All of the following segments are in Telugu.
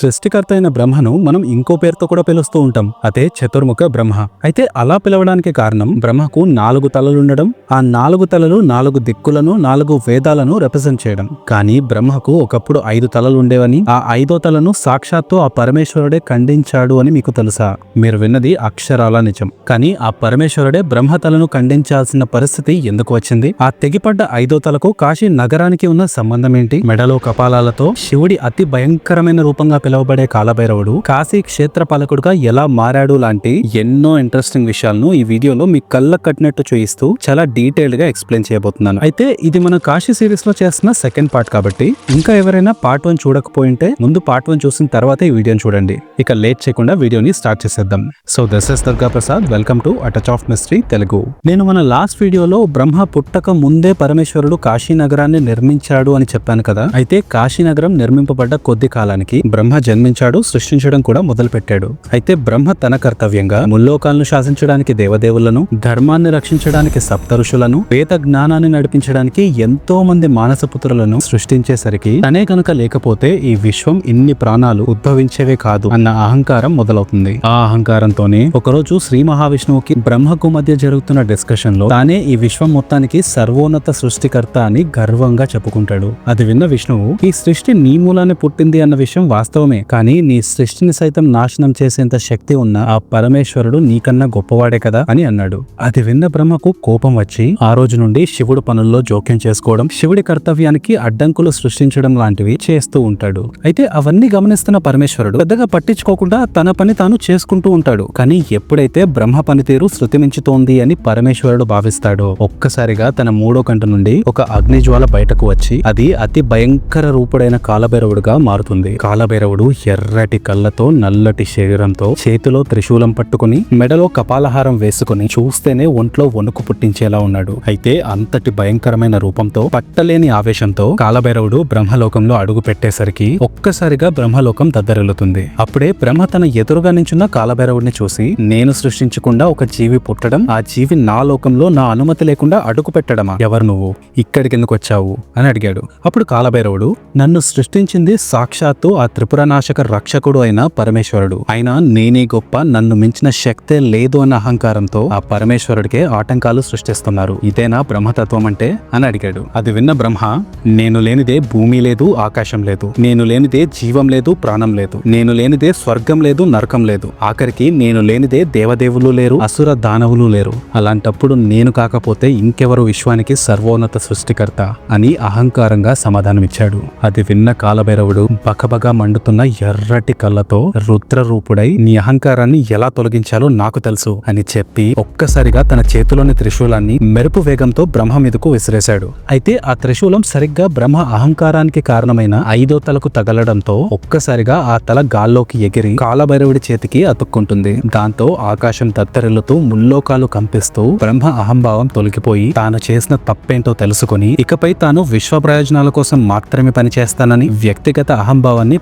సృష్టికర్త అయిన బ్రహ్మను మనం ఇంకో పేరుతో కూడా పిలుస్తూ ఉంటాం. అదే చతుర్ముఖ బ్రహ్మ. అయితే అలా పిలవడానికి కారణం బ్రహ్మకు నాలుగు తలలుండడం ఆ నాలుగు తలలు నాలుగు దిక్కులను నాలుగు వేదాలను రిప్రజెంట్ చేయడం. కానీ బ్రహ్మకు ఒకప్పుడు ఐదు తలలు ఉండేవని ఆ ఐదో తలను సాక్షాత్తు ఆ పరమేశ్వరుడే ఖండించాడు అని మీకు తెలుసా? మీరు విన్నది అక్షరాల నిజం. కానీ ఆ పరమేశ్వరుడే బ్రహ్మ తలను ఖండించాల్సిన పరిస్థితి ఎందుకు వచ్చింది? ఆ తెగిపడ్డ ఐదో తలకు కాశీ నగరానికి ఉన్న సంబంధం ఏంటి? మెడలో కపాలాలతో శివుడి అతి భయంకరమైన రూపంగా పిలువబడే కాలభైరవుడు కాశీ క్షేత్ర పాలకుడుగా ఎలా మారాడు లాంటి ఎన్నో ఇంట్రెస్టింగ్ విషయాలను ఈ వీడియోలో మీ కళ్ళ కట్టినట్టు చూయిస్తూ చాలా డీటెయిల్డ్గా ఎక్స్ప్లెయిన్ చేయబోతున్నాను. అయితే ఇది మన కాశీ సిరీస్లో చేస్తున్న సెకండ్ పార్ట్ కాబట్టి ఇంకా ఎవరైనా పార్ట్ వన్ చూడకపోయింటే ముందు పార్ట్ వన్ చూసిన తర్వాత ఈ వీడియోని చూడండి. ఇక లేట్ చేయకుండా వీడియోని స్టార్ట్ చేసేద్దాం. So this is Durga Prasad welcome to a touch of mystery Telugu నేను మన లాస్ట్ వీడియోలో బ్రహ్మ పుట్టక ముందే పరమేశ్వరుడు కాశీ నగరాన్ని నిర్మించాడు అని చెప్పాను కదా. అయితే కాశీ నగరం నిర్మింపబడ్డ కొద్ది కాలానికి బ్రహ్మ జన్మించాడు సృష్టించడం కూడా మొదలు పెట్టాడు అయితే బ్రహ్మ తన కర్తవ్యంగా ముల్లోకాలను శాసించడానికి దేవదేవులను ధర్మాన్ని రక్షించడానికి సప్త ఋషులను వేద జ్ఞానాన్ని నడిపించడానికి ఎంతో మంది మానసపుత్రులను సృష్టించేసరికి తనే కనుక లేకపోతే ఈ విశ్వం ఇన్ని ప్రాణాలు ఉద్భవించేవే కాదు అన్న అహంకారం మొదలవుతుంది. ఆ అహంకారంతోనే ఒకరోజు శ్రీ మహావిష్ణువుకి బ్రహ్మకు మధ్య జరుగుతున్న డిస్కషన్లో తానే ఈ విశ్వం మొత్తానికి సర్వోన్నత సృష్టికర్త అని గర్వంగా చెప్పుకుంటాడు. అది విన్న విష్ణువు ఈ సృష్టి నీ మూలానే పుట్టింది అన్న విషయం వాస్తవమే కానీ నీ సృష్టిని సైతం నాశనం చేసేంత శక్తి ఉన్న ఆ పరమేశ్వరుడు నీకన్నా గొప్పవాడే కదా అని అన్నాడు. అది విన్న బ్రహ్మకు కోపం వచ్చి ఆ రోజు నుండి శివుడు పనుల్లో జోక్యం చేసుకోవడం శివుడి కర్తవ్యానికి అడ్డంకులు సృష్టించడం లాంటివి చేస్తూ ఉంటాడు. అయితే అవన్నీ గమనిస్తున్న పరమేశ్వరుడు పెద్దగా పట్టించుకోకుండా తన పని తాను చేసుకుంటూ ఉంటాడు. కానీ ఎప్పుడైతే బ్రహ్మ పనితీరు శృతిమించుతోంది అని పరమేశ్వరుడు భావిస్తాడో ఒక్కసారిగా తన మూడో కంట నుండి ఒక అగ్నిజ్వాల బయటకు వచ్చి అది అతి భయంకర రూపుడైన కాలభైరవుడుగా మారుతుంది. కాలభైరవుడు ఎర్రటి కళ్ళతో నల్లటి శరీరంతో చేతిలో త్రిశూలం పట్టుకుని మెడలో కపాలహారం వేసుకుని చూస్తేనే ఒంట్లో వణుకు పుట్టించేలా ఉన్నాడు. అయితే అంతటి భయంకరమైన రూపంతో పట్టలేని ఆవేశంతో కాలభైరవుడు బ్రహ్మలోకంలో అడుగు పెట్టేసరికి ఒక్కసారిగా బ్రహ్మలోకం దద్దరిల్లుతుంది. అప్పుడే బ్రహ్మ తన ఎదురుగా నించున్న కాలభైరవుడిని చూసి నేను సృష్టించకుండా ఒక జీవి పుట్టడం ఆ జీవి నా లోకంలో నా అనుమతి లేకుండా అడుగు పెట్టడమా? ఎవరు నువ్వు? ఇక్కడికి ఎందుకు వచ్చావు? అని అడిగాడు. అప్పుడు కాలభైరవుడు నన్ను సృష్టించింది సాక్షాత్తు ఆ సర్వనాశక రక్షకుడు అయిన పరమేశ్వరుడు. అయినా నేనే గొప్ప నన్ను మించిన శక్తే లేదు అన్న అహంకారంతో ఆ పరమేశ్వరుడికే ఆటంకాలు సృష్టిస్తున్నారు. ఇదేనా బ్రహ్మతత్వం అంటే? అని అడిగాడు. అది విన్న బ్రహ్మ నేను లేనిదే భూమి లేదు ఆకాశం లేదు. నేను లేనిదే జీవం లేదు ప్రాణం లేదు. నేను లేనిదే స్వర్గం లేదు నరకం లేదు. ఆఖరికి నేను లేనిదే దేవదేవులు లేరు అసుర దానవులు లేరు. అలాంటప్పుడు నేను కాకపోతే ఇంకెవరు విశ్వానికి సర్వోన్నత సృష్టికర్త? అని అహంకారంగా సమాధానమిచ్చాడు. అది విన్న కాలభైరవుడు బకబగా మండుతున్న ఎర్రటి కళ్ళతో రుద్ర రూపుడై నీ అహంకారాన్ని ఎలా తొలగించాలో నాకు తెలుసు అని చెప్పి ఒక్కసారిగా తన చేతిలోని త్రిశూలాన్ని మెరుపు వేగంతో బ్రహ్మ మీదకు విసిరేశాడు. అయితే ఆ త్రిశూలం సరిగ్గా బ్రహ్మ అహంకారానికి కారణమైన ఐదో తలకు తగలడంతో ఒక్కసారిగా ఆ తల గాల్లోకి ఎగిరి కాలభైరవుడి చేతికి అతుక్కుంటుంది. దాంతో ఆకాశం దత్తరిల్లుతూ ముల్లోకాలు కంపిస్తూ బ్రహ్మ అహంభావం తొలగిపోయి తాను చేసిన తప్పేంటో తెలుసుకుని ఇకపై తాను విశ్వ ప్రయోజనాల కోసం మాత్రమే పనిచేస్తానని వ్యక్తిగత అహంభావాన్ని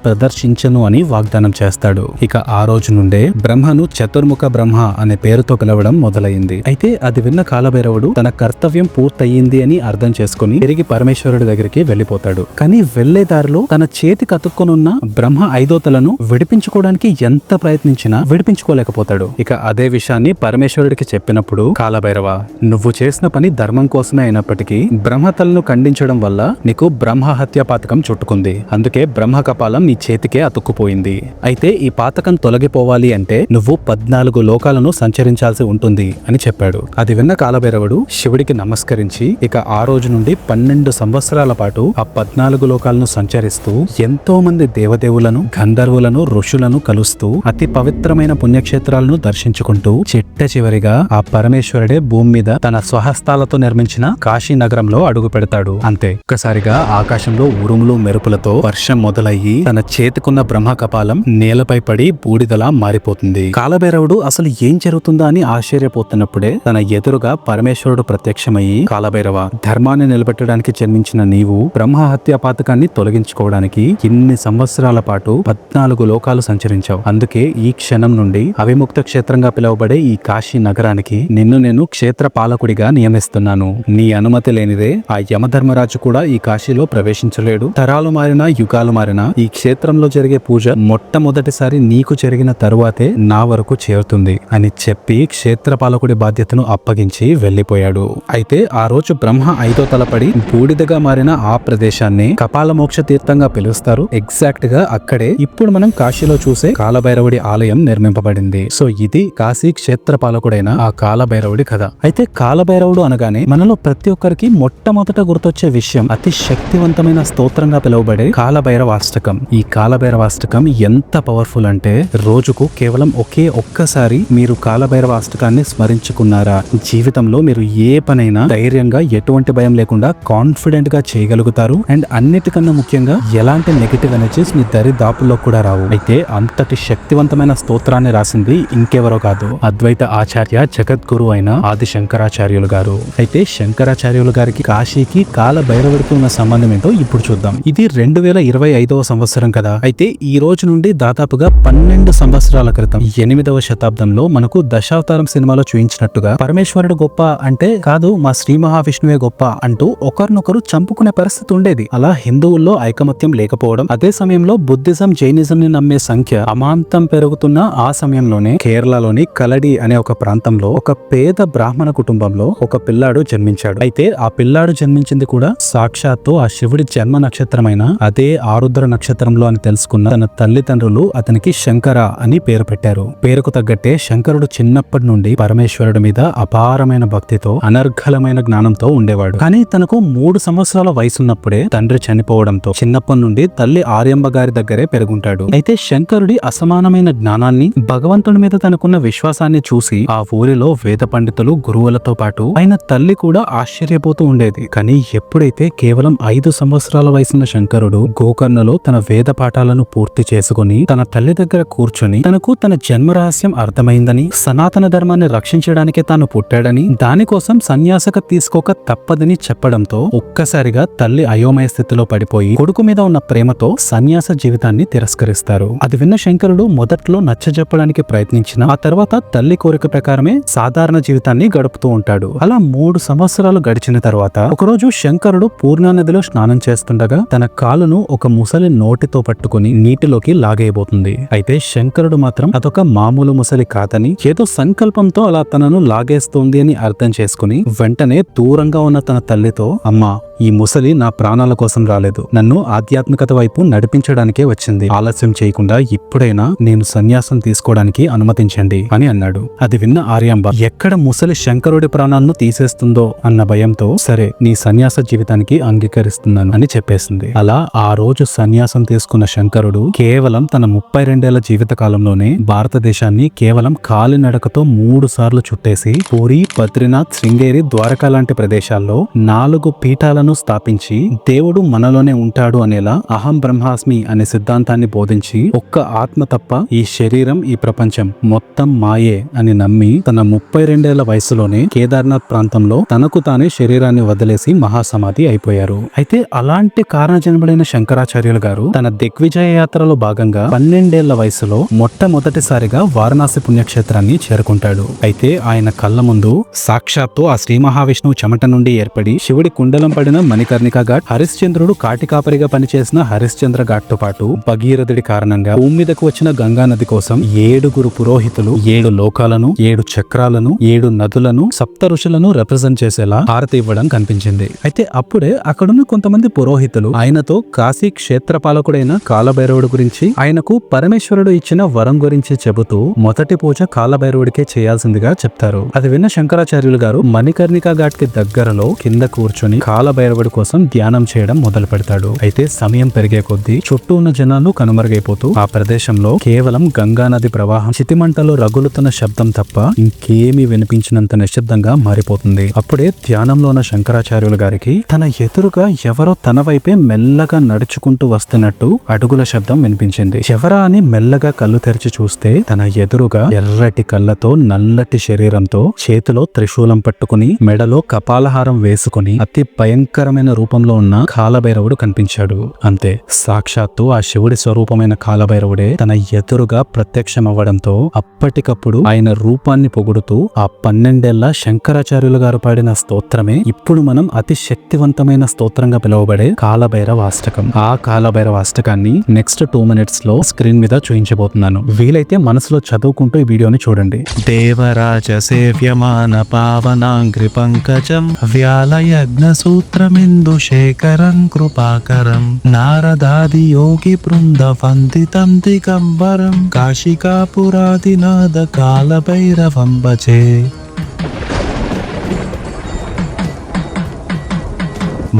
ప్రదర్శించను అని వాగ్దానం చేస్తాడు. ఇక ఆ రోజు నుండే బ్రహ్మను చతుర్ముఖ బ్రహ్మ అనే పేరుతో పిలవడం మొదలైంది. అయితే అది విన్న కాలభైరవుడు తన కర్తవ్యం పూర్తయింది అని అర్థం చేసుకుని తిరిగి పరమేశ్వరుడి దగ్గరికి వెళ్ళిపోతాడు కానీ వెళ్ళే దారిలో తన చేతి అతుక్కునున్న బ్రహ్మ ఐదోతలను విడిపించుకోవడానికి ఎంత ప్రయత్నించినా విడిపించుకోలేకపోతాడు. ఇక అదే విషయాన్ని పరమేశ్వరుడికి చెప్పినప్పుడు కాలభైరవ నువ్వు చేసిన పని ధర్మం కోసమే అయినప్పటికీ బ్రహ్మతలను ఖండించడం వల్ల నీకు బ్రహ్మ హత్య పాతకం చుట్టుకుంది. అందుకే బ్రహ్మ కపాలం నీ చేతికే అతుక్కుపోయింది. అయితే ఈ పాతకం తొలగిపోవాలి అంటే నువ్వు పద్నాలుగు లోకాలను సంచరించాల్సి ఉంటుంది అని చెప్పాడు. అది విన్న కాలభైరవుడు శివుడికి నమస్కరించి ఇక ఆ రోజు నుండి పన్నెండు సంవత్సరాల పాటు ఆ పద్నాలుగు లోకాలను సంచరిస్తూ ఎంతో మంది దేవదేవులను గంధర్వులను ఋషులను కలుస్తూ అతి పవిత్రమైన పుణ్యక్షేత్రాలను దర్శించుకుంటూ చిట్ట చివరిగా ఆ పరమేశ్వరుడే భూమి మీద తన స్వహస్తాలతో నిర్మించిన కాశీ నగరంలో అడుగు పెడతాడు. అంతే. ఒక్కసారిగా ఆకాశంలో ఉరుములు మెరుపులతో వర్షం మొదలయ్యి తన చేతి పట్టుకున్న బ్రహ్మ కపాలం నేలపై పడి బూడిదలా మారిపోతుంది. కాలభైరవుడు అసలు ఏం జరుగుతుందా అని ఆశ్చర్యపోతున్నప్పుడే తన ఎదురుగా పరమేశ్వరుడు ప్రత్యక్షమయ్యి కాలభైరవ ధర్మాన్ని నిలబెట్టడానికి జన్మించిన నీవు బ్రహ్మ హత్య పాతకాన్ని తొలగించుకోవడానికి ఇన్ని సంవత్సరాల పాటు పద్నాలుగు లోకాలు సంచరించావు. అందుకే ఈ క్షణం నుండి అవిముక్త క్షేత్రంగా పిలువబడే ఈ కాశీ నగరానికి నిన్ను నేను క్షేత్ర పాలకుడిగా నియమిస్తున్నాను. నీ అనుమతి లేనిదే ఆ యమధర్మరాజు కూడా ఈ కాశీలో ప్రవేశించలేడు. తరాలు మారినా యుగాలు మారినా ఈ క్షేత్రంలో లోకంలో జరిగే పూజ మొట్టమొదటిసారి నీకు జరిగిన తరువాతే నా వరకు చేరుతుంది అని చెప్పి క్షేత్రపాలకుడి బాధ్యతను అప్పగించి వెళ్ళిపోయాడు అయితే ఆ రోజు బ్రహ్మ ఐదో తలపడి బూడిదగా మారిన ఆ ప్రదేశాన్ని కపాల మోక్ష తీర్థంగా పిలుస్తారు. ఎగ్జాక్ట్గా అక్కడే ఇప్పుడు మనం కాశీలో చూసే కాలభైరవుడి ఆలయం నిర్మింపబడింది. సో ఇది కాశీ క్షేత్రపాలకుడైన ఆ కాలభైరవుడి కథ. అయితే కాలభైరవుడు అనగానే మనలో ప్రతి ఒక్కరికి మొట్టమొదట గుర్తొచ్చే విషయం అతి శక్తివంతమైన స్తోత్రంగా పిలువబడే కాలభైరవాష్టకం. ఈ కాల కాలభైరవాష్టకం ఎంత పవర్ఫుల్ అంటే రోజుకు కేవలం ఒకే ఒక్కసారి మీరు కాలభైరవాష్టకాన్ని స్మరించుకున్నారా? జీవితంలో మీరు ఏ పనైనా ధైర్యంగా ఎటువంటి భయం లేకుండా కాన్ఫిడెంట్గా చేయగలుగుతారు. అండ్ అన్నిటికన్నా ముఖ్యంగా ఎలాంటి నెగటివ్ ఎనర్జీస్ మీ దరి దాపుల్లో కూడా రావు. అయితే అంతటి శక్తివంతమైన స్తోత్రాన్ని రాసింది ఇంకెవరో కాదు అద్వైత ఆచార్య జగద్గురు అయిన ఆది శంకరాచార్యులు గారు. అయితే శంకరాచార్యులు గారికి కాశీకి కాల భైరవుడికి ఉన్న సంబంధం ఏంటో ఇప్పుడు చూద్దాం. ఇది రెండు వేల ఇరవై ఐదవ సంవత్సరం కదా. అయితే ఈ రోజు నుండి దాదాపుగా పన్నెండు సంవత్సరాల క్రితం ఎనిమిదవ శతాబ్దంలో మనకు దశావతారం సినిమాలో చూయించినట్టుగా పరమేశ్వరుడు గొప్ప అంటే కాదు మా శ్రీ మహావిష్ణువే గొప్ప అంటూ ఒకరినొకరు చంపుకునే పరిస్థితి ఉండేది. అలా హిందువుల్లో ఐకమత్యం లేకపోవడం అదే సమయంలో బుద్ధిజం జైనిజం ని నమ్మే సంఖ్య అమాంతం పెరుగుతున్న ఆ సమయంలోనే కేరళలోని కలడి అనే ఒక ప్రాంతంలో ఒక పేద బ్రాహ్మణ కుటుంబంలో ఒక పిల్లాడు జన్మించాడు. అయితే ఆ పిల్లాడు జన్మించింది కూడా సాక్షాత్తు ఆ శివుడి జన్మ నక్షత్రమైన అదే ఆరుద్ర నక్షత్రంలో అని తెలుసు తెలుసుకున్న తన తల్లిదండ్రులు అతనికి శంకర అని పేరు పెట్టారు. పేరుకు తగ్గట్టే శంకరుడు చిన్నప్పటి నుండి పరమేశ్వరుడి మీద అపారమైన భక్తితో అనర్ఘలమైన జ్ఞానంతో ఉండేవాడు. కానీ తనకు మూడు సంవత్సరాల వయసున్నప్పుడే తండ్రి చనిపోవడంతో చిన్నప్పటి నుండి తల్లి ఆర్యంబ గారి దగ్గరే పెరుగుంటాడు. అయితే శంకరుడి అసమానమైన జ్ఞానాన్ని భగవంతుడి మీద తనకున్న విశ్వాసాన్ని చూసి ఆ ఊరిలో వేద పండితులు గురువులతో పాటు ఆయన తల్లి కూడా ఆశ్చర్యపోతూ ఉండేది. కానీ ఎప్పుడైతే కేవలం ఐదు సంవత్సరాల వయసున్న శంకరుడు గోకర్ణలో తన వేద పాఠాలు పాఠాలను పూర్తి చేసుకుని తన తల్లి దగ్గర కూర్చుని తనకు తన జన్మ రహస్యం అర్థమైందని సనాతన ధర్మాన్ని రక్షించడానికే తాను పుట్టాడని దానికోసం సన్యాసక తీసుకోక తప్పదని చెప్పడంతో ఒక్కసారిగా తల్లి అయోమయ స్థితిలో పడిపోయి కొడుకు మీద ఉన్న ప్రేమతో సన్యాస జీవితాన్ని తిరస్కరిస్తారు. అది విన్న శంకరుడు మొదట్లో నచ్చజెప్పడానికి ప్రయత్నించిన ఆ తర్వాత తల్లి కోరిక ప్రకారమే సాధారణ జీవితాన్ని గడుపుతూ ఉంటాడు. అలా మూడు సంవత్సరాలు గడిచిన తర్వాత ఒకరోజు శంకరుడు పూర్ణా నదిలో స్నానం చేస్తుండగా తన కాలును ఒక ముసలి నోటితో పట్టుకుని నీటిలోకి లాగేయబోతుంది. అయితే శంకరుడు మాత్రం అదొక మామూలు ముసలి కాదని ఏదో సంకల్పంతో అలా తనను లాగేస్తోంది అని అర్థం చేసుకుని వెంటనే దూరంగా ఉన్న తన తల్లితో అమ్మా ఈ ముసలి నా ప్రాణాల కోసం రాలేదు. నన్ను ఆధ్యాత్మికత వైపు నడిపించడానికే వచ్చింది. ఆలస్యం చేయకుండా ఇప్పుడైనా నేను సన్యాసం తీసుకోవడానికి అనుమతించండి అని అన్నాడు. అది విన్న ఆర్యాంబ ఎక్కడ ముసలి శంకరుడి ప్రాణాలను తీసేస్తుందో అన్న భయంతో సరే నీ సన్యాస జీవితానికి అంగీకరిస్తున్నాను అని చెప్పేసింది. అలా ఆ రోజు సన్యాసం తీసుకున్న శంకరుడు కేవలం తన ముప్పై రెండేళ్ళ జీవిత కాలంలోనే భారతదేశాన్ని కేవలం కాలినడకతో మూడు సార్లు చుట్టేసి పూరి బద్రీనాథ్ శృంగేరి ద్వారకా లాంటి ప్రదేశాల్లో నాలుగు పీఠాలను స్థాపించి దేవుడు మనలోనే ఉంటాడు అనేలా అహం బ్రహ్మాస్మి అనే సిద్ధాంతాన్ని బోధించి ఒక్క ఆత్మ తప్ప ఈ శరీరం ఈ ప్రపంచం మొత్తం మాయే అని నమ్మి తన ముప్పై రెండేళ్ళ వయసులోనే కేదార్నాథ్ ప్రాంతంలో తనకు తానే శరీరాన్ని వదిలేసి మహాసమాధి అయిపోయారు. అయితే అలాంటి కారణజన్ముడైన శంకరాచార్యులు గారు తన దిగ్విజయ యాత్రలో భాగంగా పన్నెండేళ్ళ వయసులో మొట్టమొదటిసారిగా వారణాసి పుణ్యక్షేత్రాన్ని చేరుకుంటాడు. అయితే ఆయన కళ్ళ ముందు సాక్షాత్తు ఆ శ్రీ మహావిష్ణువు చెమట నుండి ఏర్పడి శివుడి కుండలం పడిన మణికర్ణిక ఘాట్ హరిశ్చంద్రుడు కాటికాపరిగా పనిచేసిన హరిశ్చంద్ర ఘాట్తో పాటు భగీరథుడి కారణంగా భూమి మీదకు వచ్చిన గంగా నది కోసం ఏడుగురు పురోహితులు ఏడు లోకాలను ఏడు చక్రాలను ఏడు నదులను సప్త ఋషులను రిప్రజెంట్ చేసేలా హారతి ఇవ్వడం కనిపించింది. అయితే అప్పుడే అక్కడున్న కొంతమంది పురోహితులు ఆయనతో కాశీ క్షేత్రపాలకుడైన కాలభైరవుడు గురించి ఆయనకు పరమేశ్వరుడు ఇచ్చిన వరం గురించి చెబుతూ మొదటి పూజ కాలభైరవుడికే చేయాల్సిందిగా చెప్తారు. అది విన్న శంకరాచార్యులు గారు మణికర్ణిక ఘాట్కి దగ్గరలో కింద కూర్చొని కాలభైరవుడి కోసం ధ్యానం చేయడం మొదలు పెడతాడు. అయితే సమయం పెరిగే కొద్దీ చుట్టూ ఉన్న జనాలు కనుమరుగైపోతూ ఆ ప్రదేశంలో కేవలం గంగా నది ప్రవాహం చితిమంటలో రగులుతున్న శబ్దం తప్ప ఇంకేమీ వినిపించినంత నిశ్శబ్దంగా మారిపోతుంది. అప్పుడే ధ్యానంలో ఉన్న శంకరాచార్యులు గారికి తన ఎదురుగా ఎవరో తన వైపే మెల్లగా నడుచుకుంటూ వస్తున్నట్టు అటు అడుగుల శబ్దం వినిపించింది. ఎవరా అని మెల్లగా కళ్ళు తెరిచి చూస్తే తన ఎదురుగా ఎర్రటి కళ్ళతో నల్లటి శరీరంతో చేతిలో త్రిశూలం పట్టుకుని మెడలో కపాలహారం వేసుకుని అతి భయంకరమైన రూపంలో ఉన్న కాలభైరవుడు కనిపించాడు. అంతే సాక్షాత్తు ఆ శివుడి స్వరూపమైన కాలభైరవుడే తన ఎదురుగా ప్రత్యక్షమవ్వడంతో అప్పటికప్పుడు ఆయన రూపాన్ని పొగుడుతూ ఆ పన్నెండేళ్ళ శంకరాచార్యులు గారు పాడిన స్తోత్రమే ఇప్పుడు మనం అతి శక్తివంతమైన స్తోత్రంగా పిలువబడే కాలభైరవ అష్టకం. ఆ కాలభైరవ అష్టకాన్ని నెక్స్ట్ టూ మినిట్స్లో స్క్రీన్ మీద చూపించబోతున్నాను. వీలైతే మనసులో చదువుకుంటూ ఈ వీడియోని చూడండి. దేవరాజ సేవ్యమాన పావనాంగ్రి పంకజం వ్యాలయజ్ఞ సూత్రమిందు శేఖరం కృపాకరం నారదాది యోగి బృంద వందితం దిగంబరం కాశికాపురాదినాద కాల భైరవం భజే.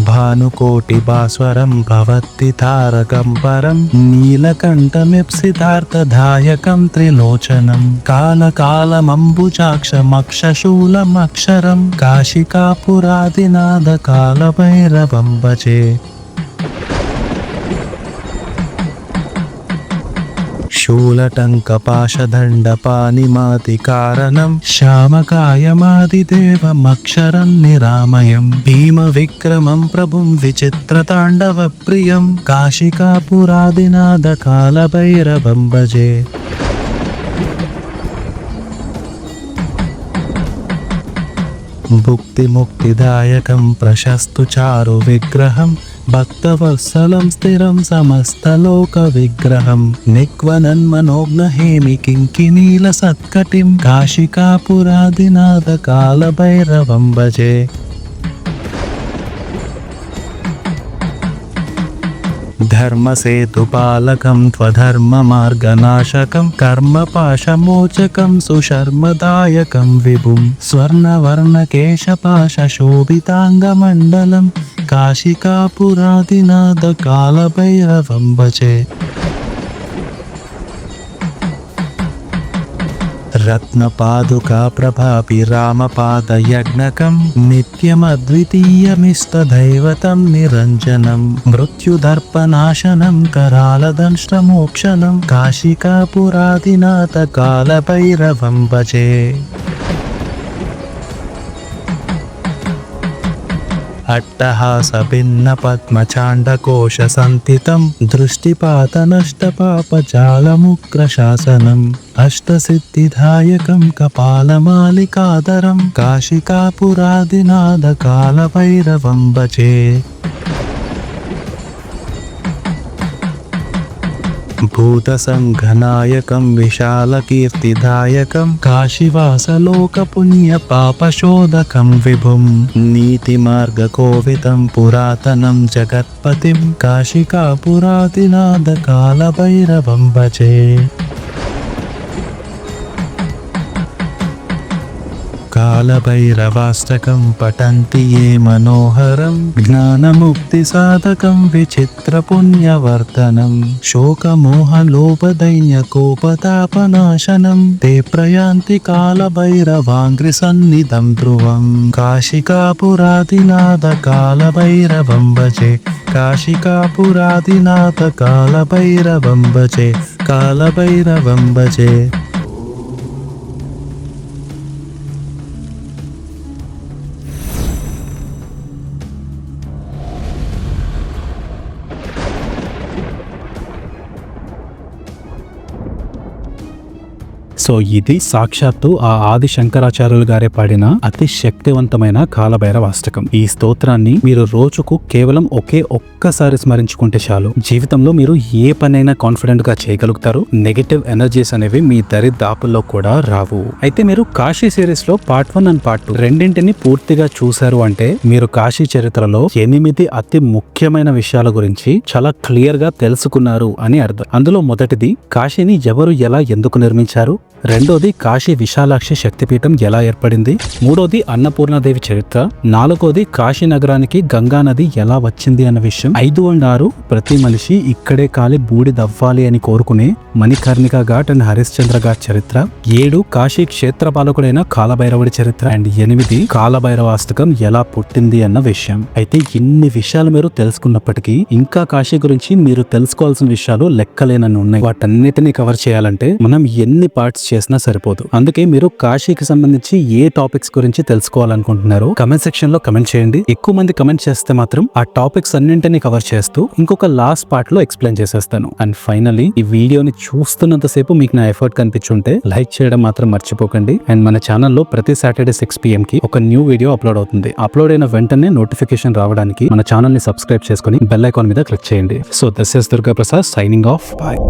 భానుకోటి భాస్వరం భవత్తి తారకం పరం నీలకంఠమిప్సితార్థదాయకం త్రిలోచనం కాలకాలమంబుజాక్షమక్షశూలమక్షరం కాశికాపురాదినాద కాలభైరవం భజే శూలటంకపాశదండపానిమాతి కారణం శ్యామకాయమాదిదేవమక్షరం నిరామయం భీమ విక్రమం ప్రభుం విచిత్రతాండవ ప్రియం కాశికాపురాదినాద కాలభైరవం భక్తవత్సలం స్థిరం సమస్తలోక విగ్రహం. నిక్వనన్మనోజ్ఞ హేమి కింకినీల సత్కటిం. కాశికాపురాదినాథ కాల భైరవం భజే. ధర్మసేతుపాలకం త్వధర్మమార్గనాశకం కర్మపాశమోచకం సుశర్మదాయకం విభుం. స్వర్ణవర్ణకేశపాశోభితాంగమండలం కాశికాపురాదినాథ కాలభైరవం భజే రత్నపాదుకా ప్రభాపి రామపాదయజ్ఞకం నిత్యమద్వితీయమిస్తదైవతం నిరంజనం. మృత్యుదర్పనాశనం కరాళదంష్టమోక్షణం కాశికాపురాదినాథ కాలభైరవం భజే అట్టహాస భిన్న పద్మచాండకోశ సంతితం దృష్టిపాత నష్టపాపజాలముగ్ర శాసనం అష్టసిద్ధిదాయకం కపాలమాలికాదరం కాశికాపురాదినాద కాలభైరవం భజే భూతసంఘనాయకం విశాలకీర్తిదాయకం కాశీవాసలోకపుణ్యపాపశోధకం విభుం నీతిమార్గకోవిదం పురాతనం జగత్పతిం కాశికాపురాతినాదకాలభైరవం భజే कालभैरवाष्टकं पठन्ति ये मनोहरं ज्ञानमुक्तिसाधकं विचित्रपुण्यवर्धनं शोकमोहलोभदैन्यकोपतापनाशनं ते प्रयान्ति कालभैरवाङ्घ्रिसन्निधं ध्रुवं काशिकापुरादिनाथ कालभैरवं भजे काशिकापुरादिनाथ कालभैरवं भजे कालभैरवं भजे సో ఇది సాక్షాత్తు ఆ ఆది శంకరాచార్యులు గారే పాడిన అతి శక్తివంతమైన కాలభైరవ అష్టకం ఈ స్తోత్రాన్ని మీరు రోజుకు కేవలం ఒకే ఒక్కసారి స్మరించుకుంటే చాలు. జీవితంలో మీరు ఏ పనైనా కాన్ఫిడెంట్గా చేయగలుగుతారు. నెగటివ్ ఎనర్జీస్ అనేవి మీ దరి దాపుల్లో కూడా రావు. అయితే మీరు కాశీ సిరీస్లో part one and part two రెండింటిని పూర్తిగా చూశారు అంటే మీరు కాశీ చరిత్రలో ఎనిమిది అతి ముఖ్యమైన విషయాల గురించి చాలా క్లియర్గా తెలుసుకున్నారు అని అర్థం. అందులో మొదటిది కాశీని ఎవరు ఎలా ఎందుకు నిర్మించారు? రెండోది కాశీ విశాలాక్షి శక్తిపీఠం ఎలా ఏర్పడింది? మూడోది అన్నపూర్ణాదేవి చరిత్ర. నాలుగోది కాశీ నగరానికి గంగా నది ఎలా వచ్చింది అన్న విషయం. ఐదు అండ్ ఆరు ప్రతి మనిషి ఇక్కడే కాలి బూడిదవ్వాలి అని కోరుకునే మణికర్ణిక ఘాట్ అండ్ హరిశ్చంద్ర ఘాట్ చరిత్ర. ఏడు కాశీ క్షేత్ర పాలకుడైన కాలభైరవుడి చరిత్ర. అండ్ ఎనిమిది కాలభైరవాస్తకం ఎలా పుట్టింది అన్న విషయం. అయితే ఇన్ని విషయాలు మీరు తెలుసుకున్నప్పటికీ ఇంకా కాశీ గురించి మీరు తెలుసుకోవాల్సిన విషయాలు లెక్కలేనని ఉన్నాయి. వాటన్నిటిని కవర్ చేయాలంటే మనం ఎన్ని పార్ట్స్ చేసినా సరిపోదు. అందుకే మీరు కాశీకి సంబంధించి ఏ టాపిక్స్ గురించి తెలుసుకోవాలనుకుంటున్నారో కమెంట్ సెక్షన్లో కమెంట్ చేయండి. ఎక్కువ మంది కమెంట్ చేస్తే మాత్రం ఆ టాపిక్స్ అన్నింటినీ కవర్ చేస్తూ ఇంకొక లాస్ట్ పార్ట్లో ఎక్స్ప్లెయిన్ చేసేస్తాను. అండ్ ఫైనలీ ఈ వీడియోని చూస్తున్నంత సేపు మీకు నా ఎఫర్ట్ కనిపించుంటే లైక్ చేయడం మాత్రం మర్చిపోకండి. అండ్ మన ఛానల్లో ప్రతి సాటర్డే సిక్స్ పిఎం కి ఒక న్యూ వీడియో అప్లోడ్ అవుతుంది. అప్లోడ్ అయిన వెంటనే నోటిఫికేషన్ రావడానికి మన ఛానల్ని సబ్స్క్రైబ్ చేసుకుని బెల్ ఐకాన్ మీద క్లిక్ చేయండి. So this is Durga Prasad signing off bye